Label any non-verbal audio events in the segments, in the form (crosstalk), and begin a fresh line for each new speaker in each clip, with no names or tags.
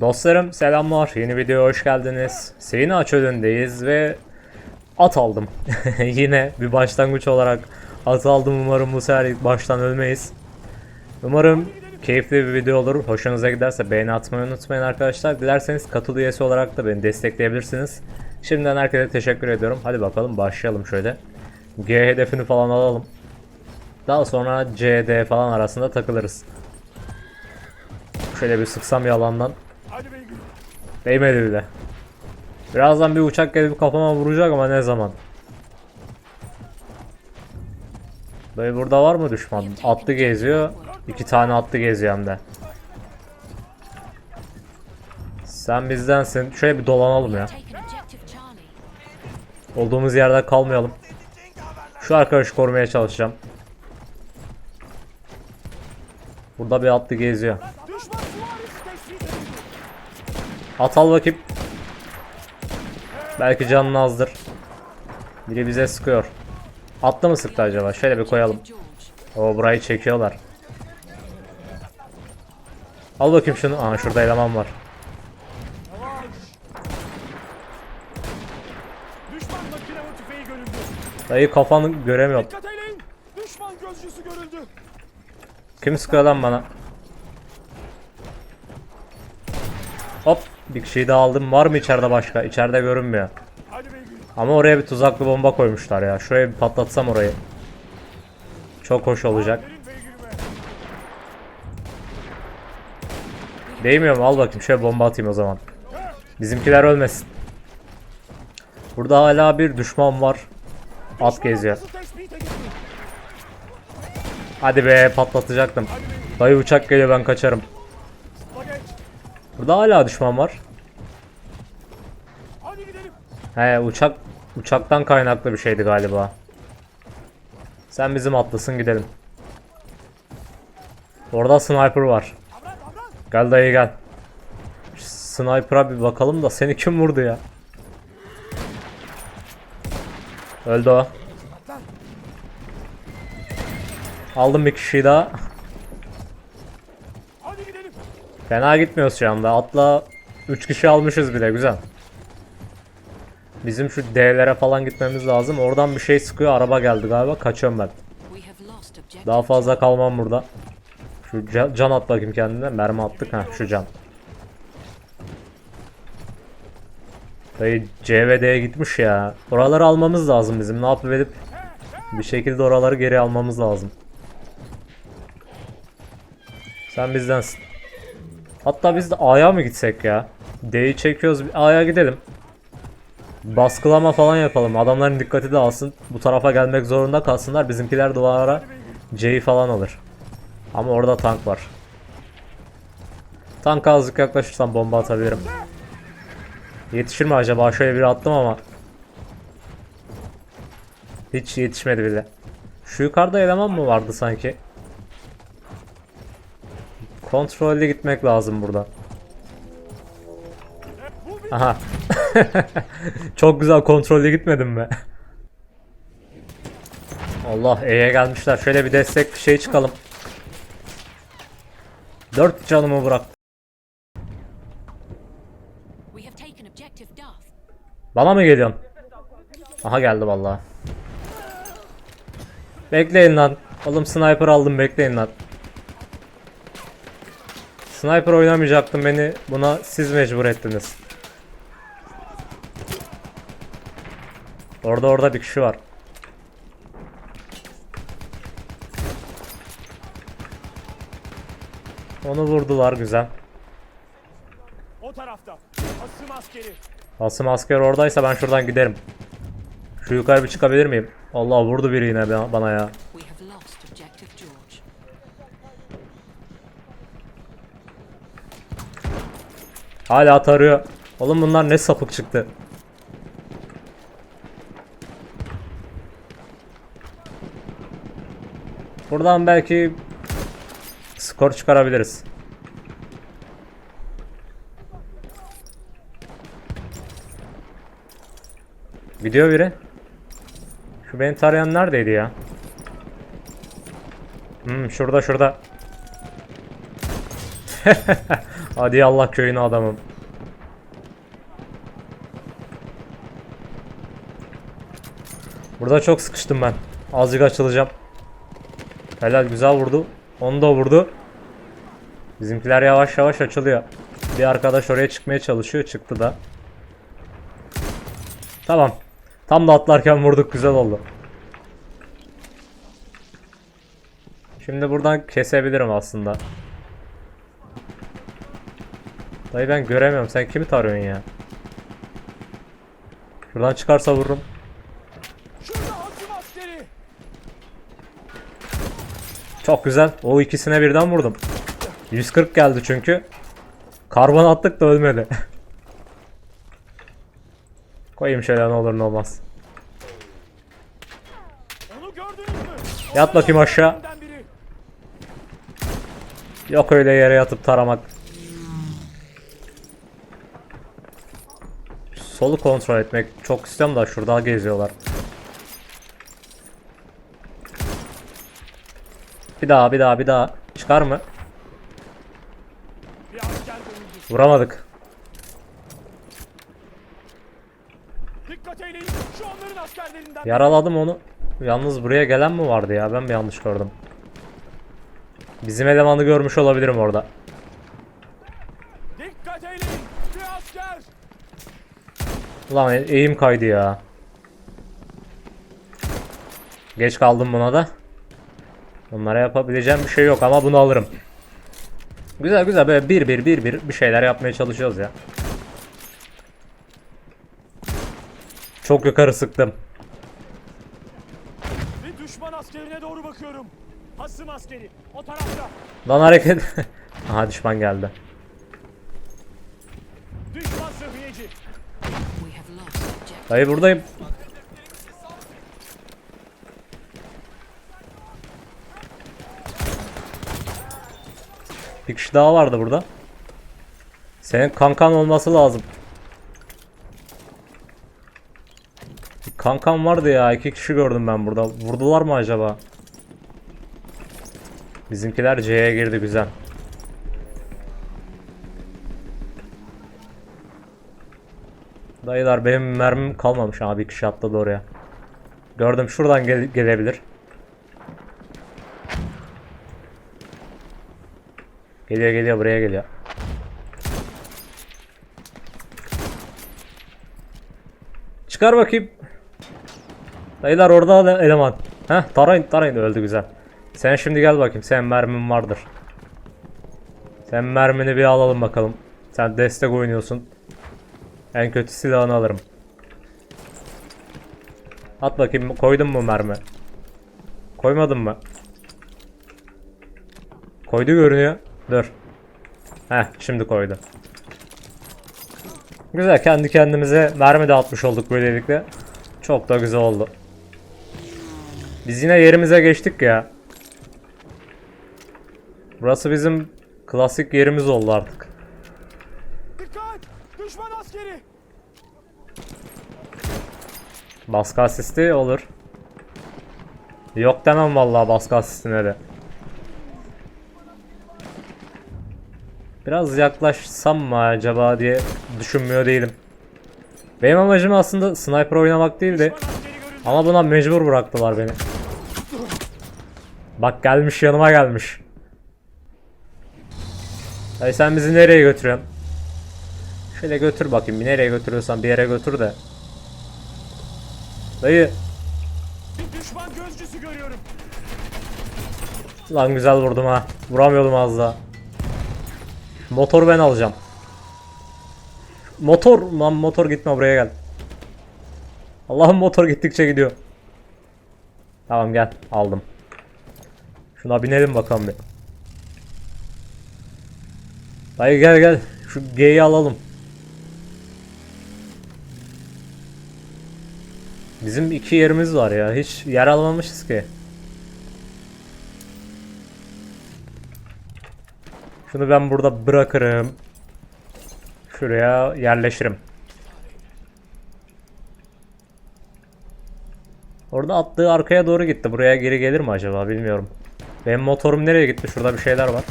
Dostlarım selamlar. Yeni videoya hoş geldiniz. Seyina çölündeyiz ve at aldım. (laughs) Yine bir başlangıç olarak at aldım. Umarım bu sefer baştan ölmeyiz. Umarım keyifli bir video olur. Hoşunuza giderse beğeni atmayı unutmayın arkadaşlar. Dilerseniz katıl üyesi olarak da beni destekleyebilirsiniz. Şimdiden herkese teşekkür ediyorum. Hadi bakalım başlayalım şöyle. G hedefini falan alalım. Daha sonra C, D falan arasında takılırız. Şöyle bir sıksam yalandan. Değmedi bile. Birazdan bir uçak gelip kafama vuracak ama ne zaman? Dayı burada var mı düşman? Atlı geziyor. İki tane atlı geziyor hem de. Sen bizdensin. Şöyle bir dolanalım ya. Olduğumuz yerde kalmayalım. Şu arkadaşı korumaya çalışacağım. Burada bir atlı geziyor. At al bakayım. Belki canın azdır. Biri bize sıkıyor. Atlı mı sıktı acaba? Şöyle bir koyalım. O burayı çekiyorlar. Al bakayım şunu. Aa şurada eleman var. Dayı kafanı göremiyorum. Kim sıkıyor lan bana? Hop bir kişiyi daha aldım. Var mı içeride başka? İçeride görünmüyor. Ama oraya bir tuzaklı bomba koymuşlar ya. Şuraya bir patlatsam orayı. Çok hoş olacak. Değmiyor mu? Al bakayım şöyle bomba atayım o zaman. Bizimkiler ölmesin. Burada hala bir düşman var. At geziyor. Hadi be patlatacaktım. Dayı uçak geliyor ben kaçarım. Burada hala düşman var.
Hadi gidelim.
He uçak uçaktan kaynaklı bir şeydi galiba. Sen bizim atlısın gidelim. Orada sniper var. Gel dayı gel. Şu Sniper'a bir bakalım da seni kim vurdu ya? Öldü o. Aldım bir kişiyi daha. Fena gitmiyoruz şu anda. Atla 3 kişi almışız bile güzel. Bizim şu D'lere falan gitmemiz lazım. Oradan bir şey sıkıyor. Araba geldi galiba. Kaçıyorum ben. Daha fazla kalmam burada. Şu can, can at bakayım kendine. Mermi attık. ha şu can. Dayı C ve D'ye gitmiş ya. Oraları almamız lazım bizim. Ne yapıp edip bir şekilde oraları geri almamız lazım. Sen bizdensin. Hatta biz de A'ya mı gitsek ya? D'yi çekiyoruz. A'ya gidelim. Baskılama falan yapalım. Adamların dikkati dağılsın. Bu tarafa gelmek zorunda kalsınlar. Bizimkiler duvara C'yi falan alır. Ama orada tank var. Tank azıcık yaklaşırsam bomba atabilirim. Yetişir mi acaba? Şöyle bir attım ama. Hiç yetişmedi bile. Şu yukarıda eleman mı vardı sanki? Kontrollü gitmek lazım burada. Aha. (laughs) Çok güzel kontrollü gitmedim mi? Allah E'ye gelmişler. Şöyle bir destek bir şey çıkalım. Dört canımı bırak.
We have taken objective Duff.
Bana mı geliyorsun? Aha geldi vallahi. Bekleyin lan. Oğlum sniper aldım bekleyin lan. Sniper oynamayacaktım beni buna siz mecbur ettiniz. Orada orada bir kişi var. Onu vurdular güzel.
o tarafta. Asım askeri.
Asım asker oradaysa ben şuradan giderim. Şu yukarı bir çıkabilir miyim? Allah vurdu biri yine ba- bana ya. Hala tarıyor. Oğlum bunlar ne sapık çıktı. Buradan belki skor çıkarabiliriz. Gidiyor biri. Şu beni tarayan neredeydi ya? Hmm, şurada şurada. (laughs) Hadi Allah köyüne adamım. Burada çok sıkıştım ben. Azıcık açılacağım. Helal güzel vurdu. Onu da vurdu. Bizimkiler yavaş yavaş açılıyor. Bir arkadaş oraya çıkmaya çalışıyor. Çıktı da. Tamam. Tam da atlarken vurduk. Güzel oldu. Şimdi buradan kesebilirim aslında. Dayı ben göremiyorum. Sen kimi tarıyorsun ya? Şuradan çıkarsa vururum. Çok güzel. O ikisine birden vurdum. 140 geldi çünkü. Karbon attık da ölmedi. (laughs) Koyayım şöyle ne olur ne olmaz. Yat bakayım aşağı. Yok öyle yere yatıp taramak. Solu kontrol etmek çok istiyorum da şurada geziyorlar. Bir daha bir daha bir daha. Çıkar mı? Vuramadık. Yaraladım onu. Yalnız buraya gelen mi vardı ya? Ben mi yanlış gördüm? Bizim elemanı görmüş olabilirim orada.
Dikkat eyleyin. Bir asker.
Ulan eğim kaydı ya. Geç kaldım buna da. Bunlara yapabileceğim bir şey yok ama bunu alırım. Güzel güzel böyle bir bir bir bir bir şeyler yapmaya çalışıyoruz ya. Çok yukarı sıktım.
Bir düşman askerine doğru bakıyorum. Hasım askeri. O tarafta.
Lan hareket. (laughs) Aha düşman geldi. Dayı buradayım. Bir kişi daha vardı burada. Senin kankan olması lazım. Bir kankan vardı ya. iki kişi gördüm ben burada. Vurdular mı acaba? Bizimkiler C'ye girdi güzel. Dayılar benim mermim kalmamış abi kişi atladı oraya. Gördüm şuradan gel- gelebilir. Geliyor geliyor buraya geliyor. Çıkar bakayım. Dayılar orada da eleman. Heh tarayın tarayın öldü güzel. Sen şimdi gel bakayım sen mermin vardır. Sen mermini bir alalım bakalım. Sen destek oynuyorsun. En kötü silahını alırım. At bakayım koydun mu mermi? Koymadın mı? Koydu görünüyor. Dur. Heh şimdi koydu. Güzel kendi kendimize mermi de atmış olduk böylelikle. Çok da güzel oldu. Biz yine yerimize geçtik ya. Burası bizim klasik yerimiz oldu artık.
Dikkat. Düşman askeri.
Baskı asisti olur. Yok demem vallahi baskı asistine de. Biraz yaklaşsam mı acaba diye düşünmüyor değilim. Benim amacım aslında sniper oynamak değildi. Ama buna mecbur bıraktılar beni. Bak gelmiş yanıma gelmiş. Dayı sen bizi nereye götürüyorsun? Şöyle götür bakayım bir nereye götürüyorsan bir yere götür de. Dayı
Bir düşman gözcüsü görüyorum.
lan güzel vurdum ha. Vuramıyordum az daha. Motoru ben alacağım. Motor lan motor gitme buraya gel. Allah'ım motor gittikçe gidiyor. Tamam gel aldım. Şuna binelim bakalım bir. Dayı gel gel. Şu G'yi alalım. Bizim iki yerimiz var ya. Hiç yer almamışız ki. Şunu ben burada bırakırım. Şuraya yerleşirim. Orada attığı arkaya doğru gitti. Buraya geri gelir mi acaba bilmiyorum. Benim motorum nereye gitti? Şurada bir şeyler var.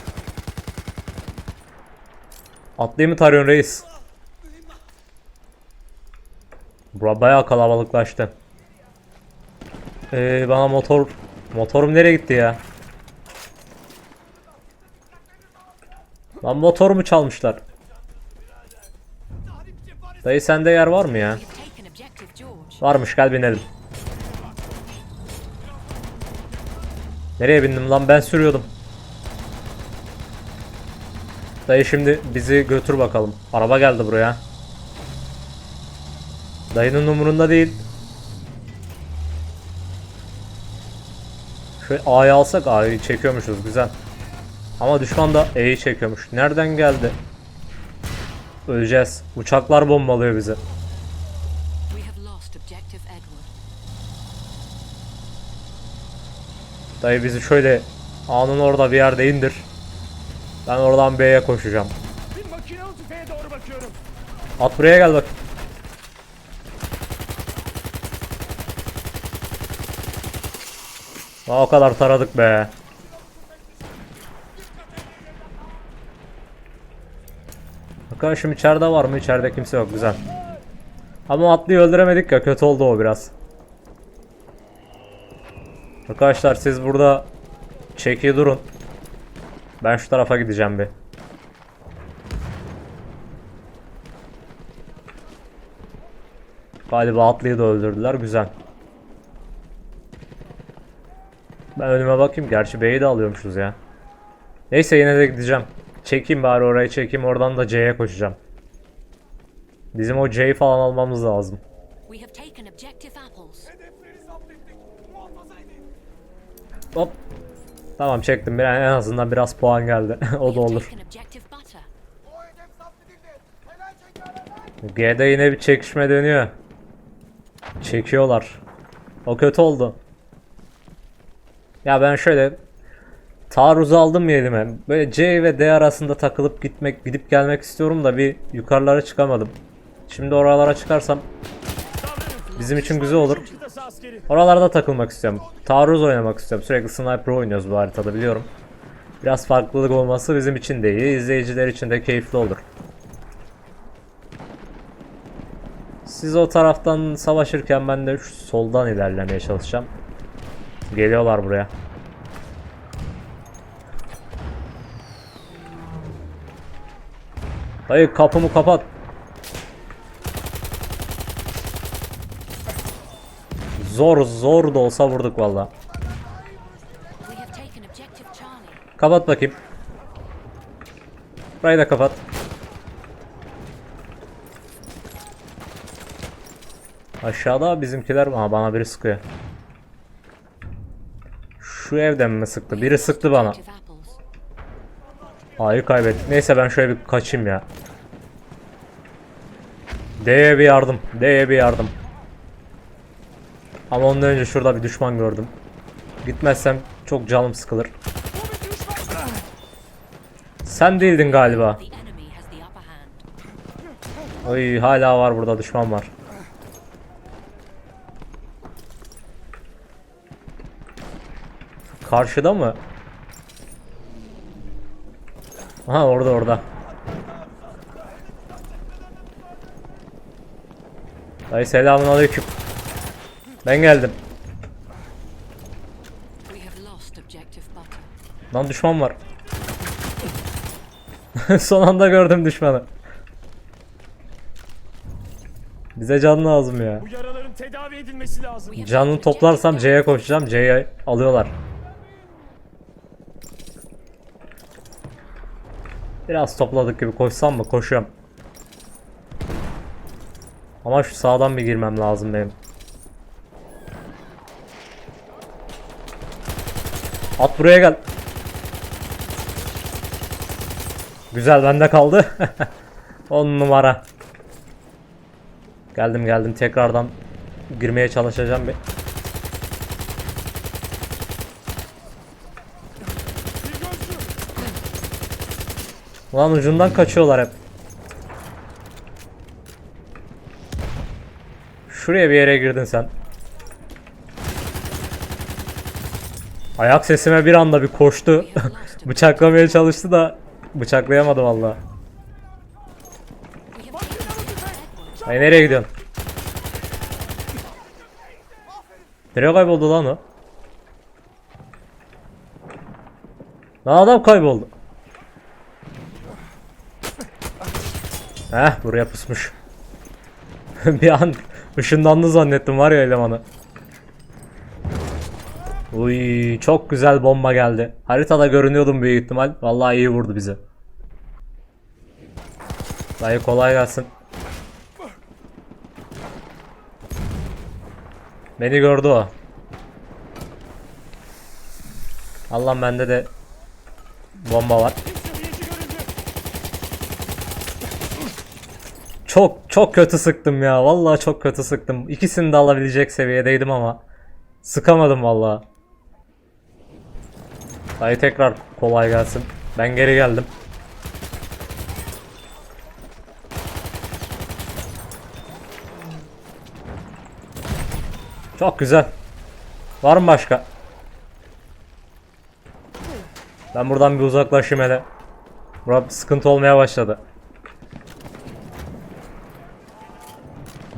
Atlayayım mı tarıyorsun reis? Bura bayağı kalabalıklaştı. Ee, bana motor... Motorum nereye gitti ya? Lan motorumu çalmışlar. Dayı sende yer var mı ya? Varmış gel binelim. Nereye bindim lan ben sürüyordum. Dayı şimdi bizi götür bakalım. Araba geldi buraya. Dayının umurunda değil. Şöyle A'yı alsak A'yı çekiyormuşuz güzel. Ama düşman da E'yi çekiyormuş. Nereden geldi? Öleceğiz. Uçaklar bombalıyor bizi. Dayı bizi şöyle A'nın orada bir yerde indir. Ben oradan B'ye koşacağım. At buraya gel bak. O kadar taradık be. Arkadaşım içeride var mı? İçeride kimse yok. Güzel. Ama atlıyı öldüremedik ya. Kötü oldu o biraz. Arkadaşlar siz burada çeki durun. Ben şu tarafa gideceğim bir. Galiba atlıyı da öldürdüler. Güzel. Ben önüme bakayım. Gerçi B'yi de alıyormuşuz ya. Neyse yine de gideceğim. Çekeyim bari orayı çekeyim. Oradan da C'ye koşacağım. Bizim o C'yi falan almamız lazım. Hop. Tamam çektim. Bir, en azından biraz puan geldi. (laughs) o da olur. G'de yine bir çekişme dönüyor. Çekiyorlar. O kötü oldu. Ya ben şöyle taarruzu aldım mı elime. Böyle C ve D arasında takılıp gitmek gidip gelmek istiyorum da bir yukarılara çıkamadım. Şimdi oralara çıkarsam bizim için güzel olur. Oralarda takılmak istiyorum. Taarruz oynamak istiyorum. Sürekli sniper oynuyoruz bu haritada biliyorum. Biraz farklılık olması bizim için de iyi. izleyiciler için de keyifli olur. Siz o taraftan savaşırken ben de şu soldan ilerlemeye çalışacağım. Geliyorlar buraya. Dayı kapımı kapat. Zor zor da olsa vurduk valla. Kapat bakayım. Burayı da kapat. Aşağıda bizimkiler Aha, bana biri sıkıyor. Şu evden mi sıktı? Biri sıktı bana. Hayır kaybettik. Neyse ben şöyle bir kaçayım ya. D'ye bir yardım. D'ye bir yardım. Ama ondan önce şurada bir düşman gördüm. Gitmezsem çok canım sıkılır. Sen değildin galiba. Oy hala var burada düşman var. Karşıda mı? Aha orada orada. Dayı selamun aleyküm. Ben geldim. Lan düşman var. (laughs) Son anda gördüm düşmanı. Bize can lazım ya.
Bu yaraların tedavi edilmesi lazım.
We have
Canını toplarsam C'ye koşacağım. C'ye alıyorlar. Biraz topladık gibi koşsam mı? Koşuyorum. Ama şu sağdan bir girmem lazım benim. At buraya gel. Güzel bende kaldı. (laughs) 10 numara. Geldim geldim tekrardan girmeye çalışacağım bir. Ulan ucundan kaçıyorlar hep. Şuraya bir yere girdin sen. Ayak sesime bir anda bir koştu. (laughs) Bıçaklamaya çalıştı da bıçaklayamadı valla. Ay nereye gidiyorsun? Nereye kayboldu lan o? Lan adam kayboldu. Heh buraya pusmuş. (laughs) bir an ışınlandı zannettim var ya elemanı. Uy çok güzel bomba geldi. Haritada görünüyordum büyük ihtimal. Vallahi iyi vurdu bizi. Dayı kolay gelsin. Beni gördü o. Allah'ım bende de bomba var.
Seviyeci görüldü.
Çok çok kötü sıktım ya. Vallahi çok kötü sıktım. İkisini de alabilecek seviyedeydim ama sıkamadım vallahi. Dayı tekrar kolay gelsin. Ben geri geldim. Çok güzel. Var mı başka? Ben buradan bir uzaklaşayım hele. Burada sıkıntı olmaya başladı.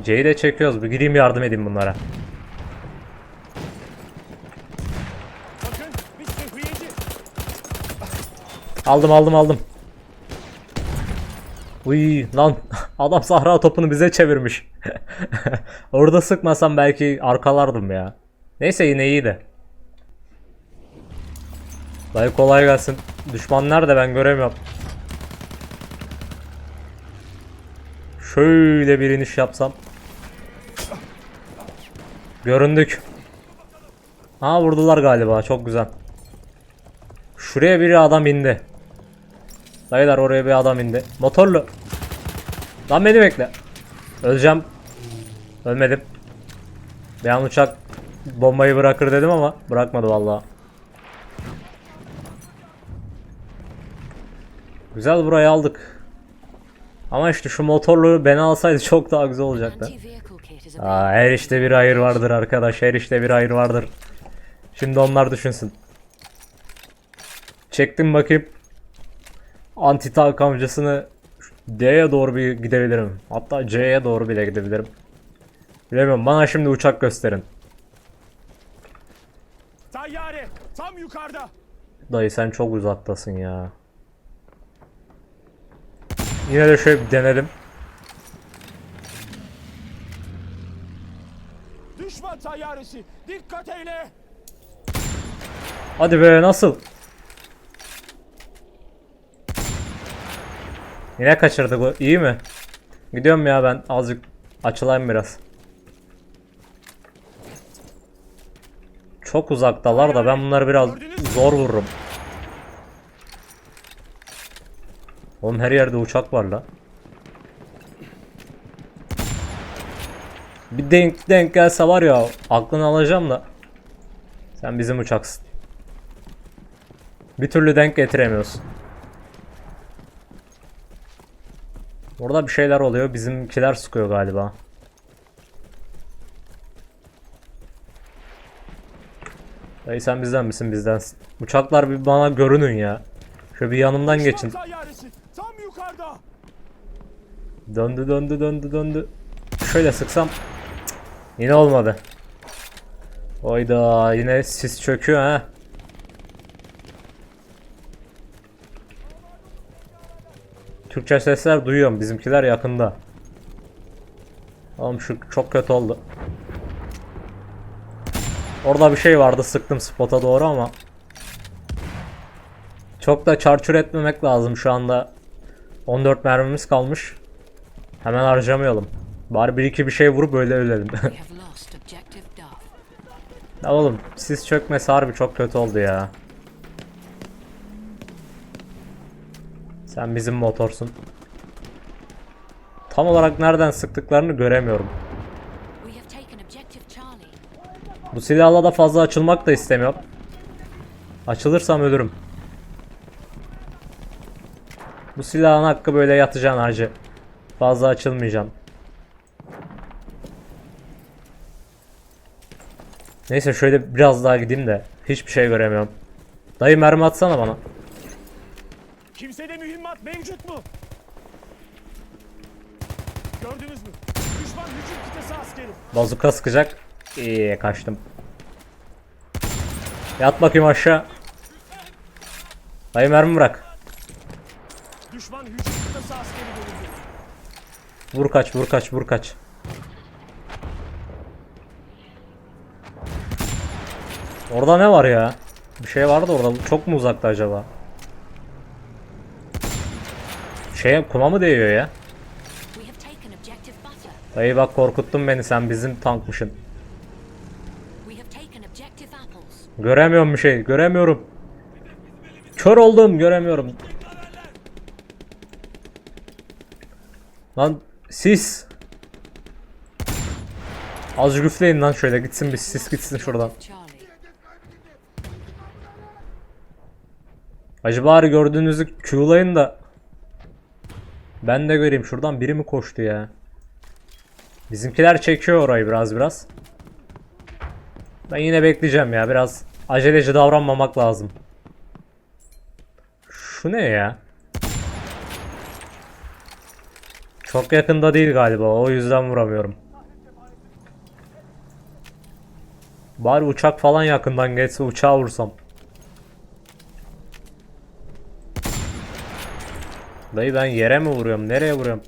C'yi de çekiyoruz. Bir gideyim yardım edeyim bunlara. Aldım aldım aldım. Uy lan (laughs) adam sahra topunu bize çevirmiş. (laughs) Orada sıkmasam belki arkalardım ya. Neyse yine iyiydi. Dayı kolay gelsin. Düşman nerede ben göremiyorum. Şöyle bir iniş yapsam. Göründük. Ha vurdular galiba çok güzel. Şuraya biri adam indi. Dayılar oraya bir adam indi. Motorlu. Lan beni bekle. Öleceğim. Ölmedim. Bir an uçak bombayı bırakır dedim ama bırakmadı vallahi. Güzel burayı aldık. Ama işte şu motorlu beni alsaydı çok daha güzel olacaktı. Aa, her işte bir hayır vardır arkadaş. Her işte bir hayır vardır. Şimdi onlar düşünsün. Çektim bakayım. Anti tank amcasını D'ye doğru bir gidebilirim. Hatta C'ye doğru bile gidebilirim. Bilemiyorum. Bana şimdi uçak gösterin.
Tayyare tam yukarıda.
Dayı sen çok uzaktasın ya. Yine de şöyle bir denedim.
Düşman tayyaresi. Dikkat eyle.
Hadi be nasıl? Yine kaçırdık bu. İyi mi? Gidiyorum ya ben azıcık açılayım biraz. Çok uzaktalar da ben bunları biraz zor vururum. Oğlum her yerde uçak var la. Bir denk denk gelse var ya aklını alacağım da. Sen bizim uçaksın. Bir türlü denk getiremiyorsun. Orada bir şeyler oluyor. Bizimkiler sıkıyor galiba. Dayı sen bizden misin bizdensin. Uçaklar bir bana görünün ya. Şöyle bir yanımdan geçin.
tayyaresi tam yukarıda.
Döndü döndü döndü döndü. Şöyle sıksam. Yine olmadı. Oyda yine sis çöküyor ha. Türkçe sesler duyuyorum. Bizimkiler yakında. Oğlum şu çok kötü oldu. Orada bir şey vardı sıktım spota doğru ama. Çok da çarçur etmemek lazım şu anda. 14 mermimiz kalmış. Hemen harcamayalım. Bari bir iki bir şey vurup öyle ölelim. (laughs) Ya oğlum siz çökmesi harbi çok kötü oldu ya. Sen bizim motorsun. Tam olarak nereden sıktıklarını göremiyorum. Bu silahla da fazla açılmak da istemiyorum. Açılırsam ölürüm. Bu silahın hakkı böyle yatacaksın hacı. Fazla açılmayacağım. Neyse şöyle biraz daha gideyim de hiçbir şey göremiyorum. Dayı mermi atsana bana.
Kimsede mühimmat mevcut mu? Gördünüz mü? Düşman hücum kıtası askeri.
Bazuka sıkacak. İyi kaçtım. Yat bakayım aşağı. Dayı mermi bırak.
Düşman hücum kıtası askeri görüldü.
Vur kaç vur kaç vur kaç. Orada ne var ya? Bir şey vardı orada. Çok mu uzakta acaba? Şeye kuma mı değiyor ya? Dayı bak korkuttun beni sen bizim
apples.
Göremiyorum bir şey göremiyorum. Kör oldum göremiyorum. Lan sis. Az güfleyin lan şöyle gitsin bir sis gitsin şuradan. Bari gördüğünüzü Q'layın da ben de göreyim şuradan biri mi koştu ya? Bizimkiler çekiyor orayı biraz biraz. Ben yine bekleyeceğim ya biraz aceleci davranmamak lazım. Şu ne ya? Çok yakında değil galiba o yüzden vuramıyorum. Bari uçak falan yakından geçse uçağa vursam. Dayı ben yere mi vuruyorum? Nereye vuruyorum?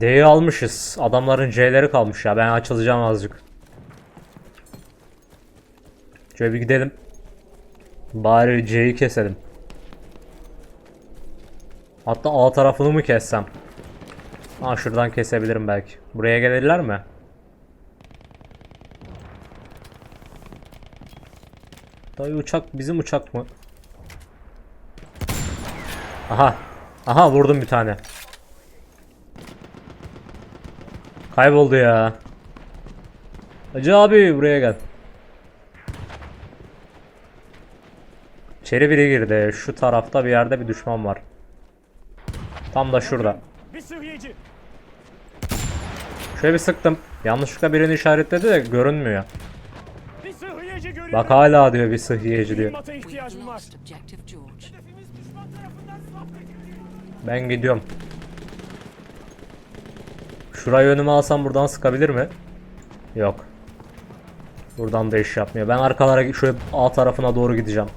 D'yi almışız. Adamların C'leri kalmış ya. Ben açılacağım azıcık. Şöyle bir gidelim. Bari C'yi keselim. Hatta A tarafını mı kessem? Ha şuradan kesebilirim belki. Buraya gelirler mi? Dayı uçak bizim uçak mı? Aha. Aha vurdum bir tane. Kayboldu ya. Hacı abi buraya gel. İçeri biri girdi. Şu tarafta bir yerde bir düşman var. Tam da şurada. Şöyle bir sıktım. Yanlışlıkla birini işaretledi de görünmüyor. Bak hala diyor bir sıhhiyeci diyor. Ben gidiyorum. Şurayı önüme alsam buradan sıkabilir mi? Yok. Buradan da iş yapmıyor. Ben arkalara şöyle A tarafına doğru gideceğim.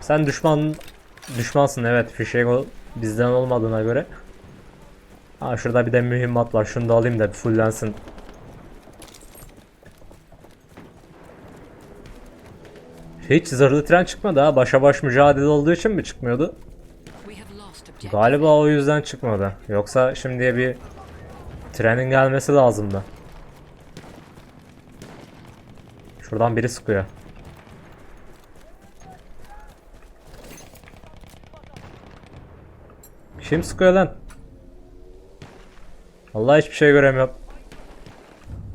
Sen düşman düşmansın evet. Fişek o bizden olmadığına göre. Ha şurada bir de mühimmat var. Şunu da alayım da bir fullensin. Hiç zırhlı tren çıkmadı ha. Başa baş mücadele olduğu için mi çıkmıyordu? Galiba o yüzden çıkmadı. Yoksa şimdiye bir trenin gelmesi lazımdı. Şuradan biri sıkıyor. Kim sıkıyor lan? Vallahi hiçbir şey göremiyorum.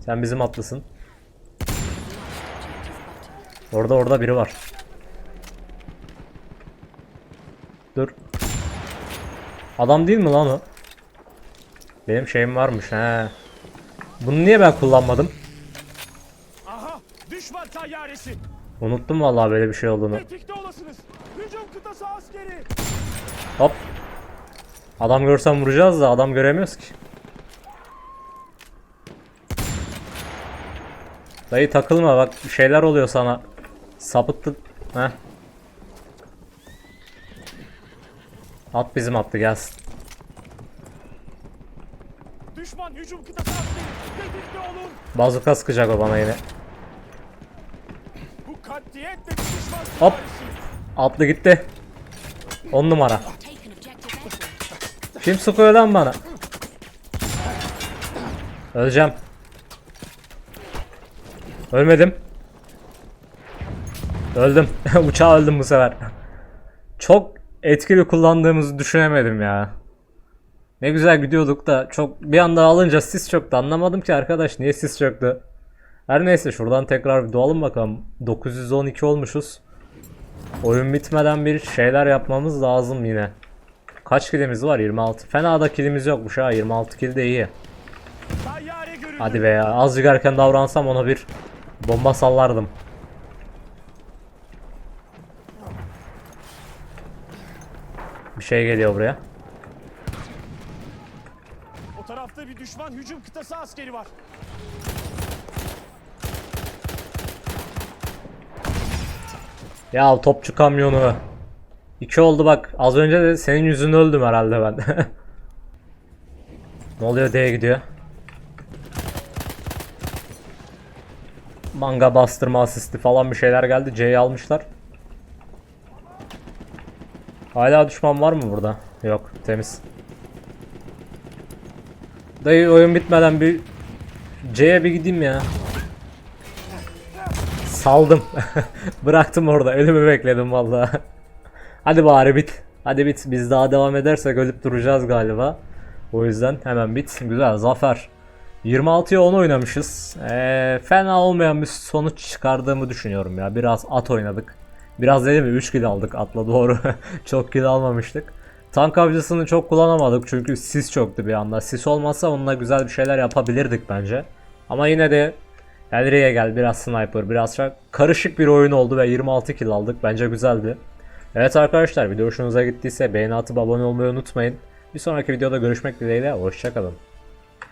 Sen bizim atlısın. Orada orada biri var. Dur. Adam değil mi lan o? Benim şeyim varmış he. Bunu niye ben kullanmadım?
Aha! Düşman tayyaresi.
Unuttum vallahi böyle bir şey olduğunu.
Tetikte olasınız. Hücum kıtası askeri.
Hop. Adam görsem vuracağız da adam göremiyoruz ki. Dayı takılma bak şeyler oluyor sana. Sapıttı. Heh. At bizim attı gelsin.
Düşman hücum kıtası askeri. Tetikte olun.
Bazuka sıkacak o bana yine.
Bu düşman
Hop. Atlı gitti. 10 numara. Kim sıkıyor lan bana? Öleceğim. Ölmedim. Öldüm. (laughs) Uçağa öldüm bu sefer. Çok etkili kullandığımızı düşünemedim ya. Ne güzel gidiyorduk da çok bir anda alınca sis çöktü. Anlamadım ki arkadaş niye sis çöktü. Her neyse şuradan tekrar bir doğalım bakalım. 912 olmuşuz. Oyun bitmeden bir şeyler yapmamız lazım yine. Kaç kilimiz var? 26. Fena da kilimiz yokmuş ha. 26 kill de iyi. Hadi be ya. Azıcık erken davransam ona bir Bomba sallardım. Bir şey geliyor buraya.
O tarafta bir düşman hücum kıtası askeri var.
Ya topçu kamyonu. İki oldu bak. Az önce de senin yüzünü öldüm herhalde ben. (laughs) ne oluyor diye gidiyor. Manga bastırma asisti falan bir şeyler geldi. C'yi almışlar. Hala düşman var mı burada? Yok. Temiz. Dayı oyun bitmeden bir C'ye bir gideyim ya. Saldım. (laughs) Bıraktım orada. Ölümü bekledim vallahi. Hadi bari bit. Hadi bit. Biz daha devam edersek ölüp duracağız galiba. O yüzden hemen bit. Güzel. Zafer. 26'ya 10 oynamışız. Ee, fena olmayan bir sonuç çıkardığımı düşünüyorum ya. Biraz at oynadık. Biraz dedim mi 3 kill aldık atla doğru. (laughs) çok kill almamıştık. Tank avcısını çok kullanamadık çünkü sis çoktu bir anda. Sis olmasa onunla güzel bir şeyler yapabilirdik bence. Ama yine de Elri'ye gel biraz sniper biraz şey. Karışık bir oyun oldu ve 26 kill aldık. Bence güzeldi. Evet arkadaşlar video hoşunuza gittiyse beğeni atıp abone olmayı unutmayın. Bir sonraki videoda görüşmek dileğiyle. Hoşçakalın.